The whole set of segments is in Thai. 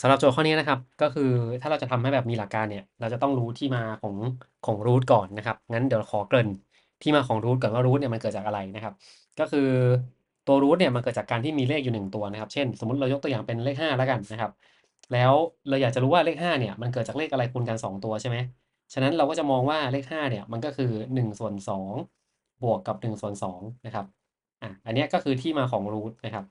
สำหรับโจทย์ข้อนี้นะครับ ก็คือถ้าเราจะทำให้แบบมีหลักการเนี่ย เราจะต้องรู้ที่มาของของรูทก่อนนะครับ งั้นเดี๋ยวขอเกริ่นที่มาของรูทก่อนว่ารูทเนี่ยมันเกิดจากอะไรนะครับ ก็คือตัวรูทเนี่ยมันเกิดจากการที่มีเลขอยู่หนึ่งตัวนะครับ เช่น สมมติเรายกตัวอย่างเป็นเลขห้าแล้วกันนะครับ แล้วเราอยากจะรู้ว่าเลขห้าเนี่ยมันเกิดจากเลขอะไรคูณกันสองตัวใช่ไหมฉะนั้นเราก็จะมองว่าเลขห้าเนี่ยมันก็คือหนึ่งส่วนสองบวกกับหนึ่งส่วนสองนะครับอะอันนี้ก็คือที่มาของรูทนะครับ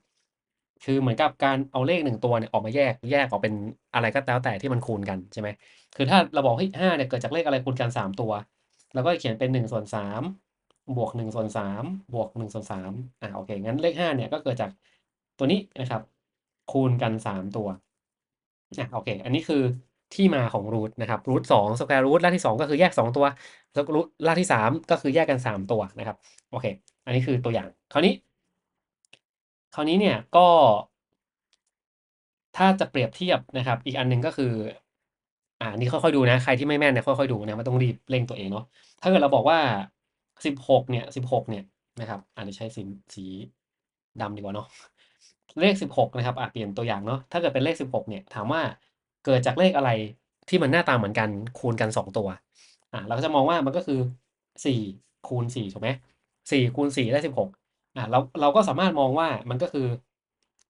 คือเหมือนกับการเอาเลขหนึ่งตัวเนี่ยออกมาแยกแยกออกเป็นอะไรก็แล้วแต่ที่มันคูณกันใช่ไหมคือถ้าเราบอกเฮ้ยห้าเนี่ยเกิดจากเลขอะไรคูณกันสามตัวเราก็เขียนเป็นหนึ่งส่วนสามบวกหนึ่งส่วนสามบวกหนึ่งส่วนสามอ่าโอเคงั้นเลขห้าเนี่ยก็เกิดจากตัวนี้นะครับ คูณกันสามตัวอะโอเค อันนี้คือที่มาของรูทนะครับรูทสองสแควร์รูทรากที่สองก็คือแยกสองตัวแล้วรูทรากที่สามก็คือแยกกันสามตัวนะครับโอเค อันนี้คือตัวอย่างคราวนี้ คราวนี้เนี่ยก็ ถ้าจะเปรียบเทียบนะครับ อีกอันหนึ่งก็คือ อ่านี่ค่อยๆดูนะ ใครที่ไม่แม่นเนี่ยค่อยๆดูนะไม่ต้องรีบเร่งตัวเองเนาะถ้าเกิดเราบอกว่าสิบหกเนี่ยสิบหกเนี่ยนะครับอาจจะใช้สีสีดำดีกว่าเนาะเลขสิบหกนะครับอะเปลี่ยนตัวอย่างเนาะถ้าเกิดเป็นเลขสิบหกเนี่ย ถามว่าเกิดจากเลขอะไรที่มันหน้าตาเหมือนกันคูณกันสองตัว อะเราก็จะมองว่ามันก็คือสี่คูณสี่ถูกไหมสี่คูณสี่ได้สิบหก อะเราเราก็สามารถมองว่ามันก็คือ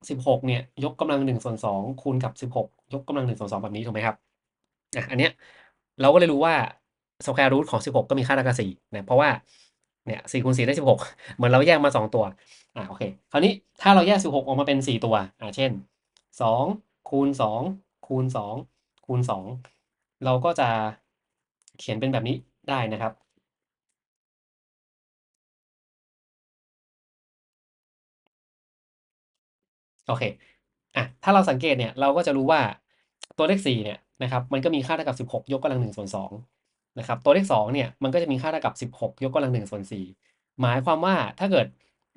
สิบหกเนี่ย ยกกำลังหนึ่งส่วนสองคูณกับสิบหกยกกำลังหนึ่งส่วนสองแบบนี้ถูกไหมครับอะอันเนี้ยเราก็เลยรู้ว่าสแควร์รูทของสิบหกก็มีค่าเท่ากับสี่นะเพราะว่าเนี่ยสี่คูณสี่ได้สิบหกเหมือนเราแยกมาสองตัวอ่าโอเค คราวนี้ถ้าเราแยกสิบหกออกมาเป็นสี่ตัวอ่าเช่นสองคูณสองคูณสองคูณสองเราก็จะเขียนเป็นแบบนี้ได้นะครับ โอเคอะถ้าเราสังเกตเนี่ยเราก็จะรู้ว่าตัวเลข4เนี่ยนะครับมันก็มีค่าเท่ากับ 16 ยกกำลัง1ส่วน2นะครับตัวเลข2เนี่ยมันก็จะมีค่าเท่ากับ 16 ยกกำลัง1ส่วน4หมายความว่าถ้าเกิด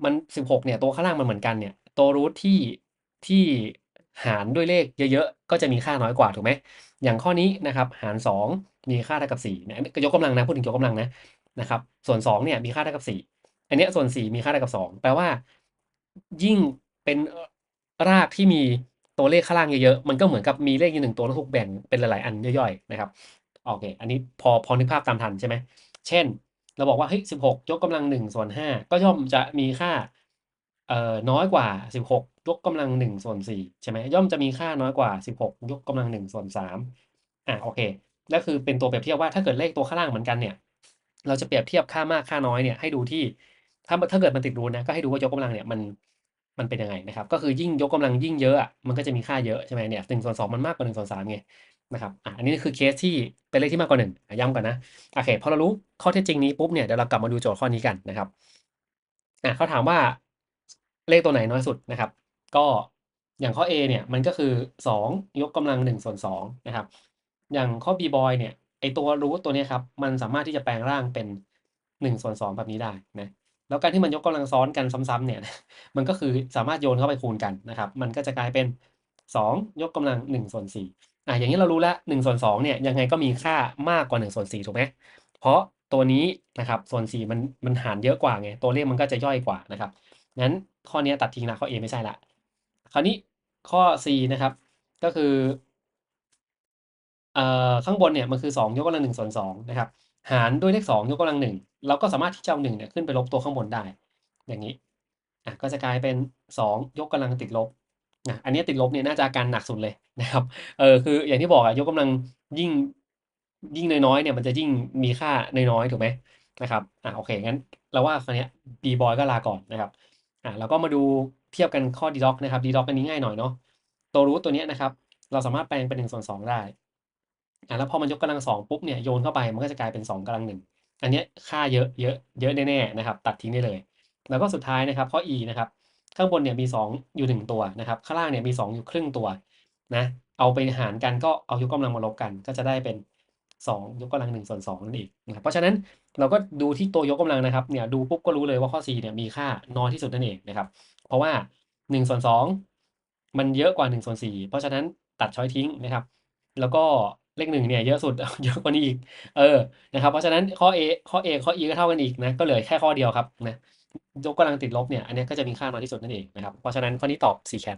มัน 16เนี่ยตัวข้างล่างมันเหมือนกันเนี่ยตัวรูทที่ที่หารด้วยเลขเยอะๆ ก็จะมีค่าน้อยกว่าถูกไหมอย่างข้อนี้นะครับหาร 2 มีค่าเท่ากับ4เนี่ยยกกำลังนะพูดถึงยกกำลังนะนะครับส่วน2เนี่ยมีค่าเท่ากับ 4 อันนี้ส่วน 4 มีค่าเท่ากับ 2 แปลว่า ยิ่งเป็น รากที่มีตัวเลขข้างล่างเยอะๆ มันก็เหมือนกับมีเลขอยู่หนึ่งตัวแล้วถูกแบ่งเป็นหลายๆ อันย่อยๆ นะครับ โอเค อันนี้พอพอนึกภาพตามทันใช่ไหม เช่น เราบอกว่าเฮ้ยสิบหกยกกำลังหนึ่งส่วนห้าก็ย่อมจะมีค่าเอ่อน้อยกว่าสิบหกยกกำลังหนึ่งส่วนสี่ใช่ไหมย่อมจะมีค่าน้อยกว่าสิบหกยกกำลังหนึ่งส่วนสามอะโอเคแล้วคือเป็นตัวเปรียบเทียบว่าถ้าเกิดเลขตัวข้างล่างเหมือนกันเนี่ย เราจะเปรียบเทียบค่ามากค่าน้อยเนี่ยให้ดูที่ถ้าถ้าเกิดมันติดรูทนะก็ให้ดูว่ายกกำลังเนี่ยมัน มันเป็นยังไงนะครับ ก็คือยิ่งยกกำลังยิ่งเยอะมันก็จะมีค่าเยอะใช่ไหมเนี่ยหนึ่งส่วนสองมันมากกว่าหนึ่งส่วนสามไงนะครับอะอันนี้คือเคสที่เป็นเลขที่มากกว่าหนึ่งย้ำก่อนนะโอเคพอเรารู้ข้อเท็จจริงนี้ปุ๊บเนี่ยเดี๋ยวเรากลับมาดูโจทย์ข้อนี้กันนะครับอะเขาถามว่าเลขตัวไหนน้อยสุดนะครับ ก็อย่างข้อ A เนี่ยมันก็คือสองยกกำลังหนึ่งส่วนสองนะครับ อย่างข้อ B boy เนี่ยไอตัวรูทตัวนี้ครับมันสามารถที่จะแปลงร่างเป็นหนึ่งส่วนสองแบบนี้ได้นะ แล้วการที่มันยกกำลังซ้อนกันซ้ำๆเนี่ยมันก็คือสามารถโยนเข้าไปคูณกันนะครับ มันก็จะกลายเป็น 2 ยกกำลัง1ส่วน4อะอย่างนี้เรารู้แล้ว1ส่วน2เนี่ยยังไงก็มีค่ามากกว่า1ส่วน4ถูกไหมเพราะตัวนี้นะครับส่วน4มันมันหารเยอะกว่าไงตัวเลขมันก็จะย่อยกว่านะครับงั้นข้อนี้ตัดทิ้งละข้อ A ไม่ใช่ละคราวนี้ข้อ C นะครับ ก็คือเอ่อข้างบนเนี่ยมันคือ 2 ยกกำลัง1ส่วน2นะครับ หารด้วยเลข2ยกกำลังหนึ่งเราก็สามารถที่จะเอาหนึ่งเนี่ยขึ้นไปลบตัวข้างบนได้ อย่างนี้อะก็จะกลายเป็น 2 ยกกำลังติดลบนะอันนี้ติดลบเนี่ยน่าจะอาการหนักสุดเลยนะครับเออคืออย่างที่บอกอะยกกำลังยิ่งยิ่งน้อยๆเนี่ยมันจะยิ่งมีค่าน้อยๆถูกไหมนะครับอะโอเคงั้นเราว่าคราวนี้ b boy ก็ลาก่อนนะครับอะเราก็มาดูเทียบกันข้อ d doc นะครับ d doc อันนี้ง่ายหน่อยเนาะตัวรูทตัวนี้นะครับ เราสามารถแปลงเป็น1ส่วน2ได้ อะแล้วพอมันยกกำลังสองปุ๊บเนี่ยโยนเข้าไปมันก็จะกลายเป็น 2กำลังหนึ่งอันนี้ค่าเยอะเยอะเยอะแน่ๆนะครับ ตัดทิ้งได้เลย แล้วก็สุดท้ายนะครับข้อ e นะครับ ข้างบนเนี่ยมี 2 อยู่ 1 ตัวนะครับ ข้างล่างเนี่ยมี 2 อยู่ครึ่งตัวนะเอาไปหารกันก็เอายกกำลังมาลบกัน ก็จะได้เป็น 2 ยกกำลัง1ส่วน2นั่นเองนะครับเพราะฉะนั้นเราก็ดูที่ตัวยกกำลังนะครับเนี่ยดูปุ๊บก็รู้เลยว่าข้อ c เนี่ยมีค่าน้อยที่สุดนั่นเองนะครับ เพราะว่า1ส่วน2มันเยอะกว่า1ส่วน4เพราะฉะนั้นตัดช้อยทิ้งนะครับ แล้วก็ เลขหนึ่งเนี่ยเยอะสุดเยอะกว่านี้อีก เออนะครับเพราะฉะนั้นข้อ A ข้อ A ข้อ E ก็เท่ากันอีกนะก็เหลือแค่ข้อเดียวครับนะยกกำลังติดลบเนี่ยอันนี้ก็จะมีค่าน้อยที่สุดนั่นเองนะครับเพราะฉะนั้นข้อนี้ตอบ C แคท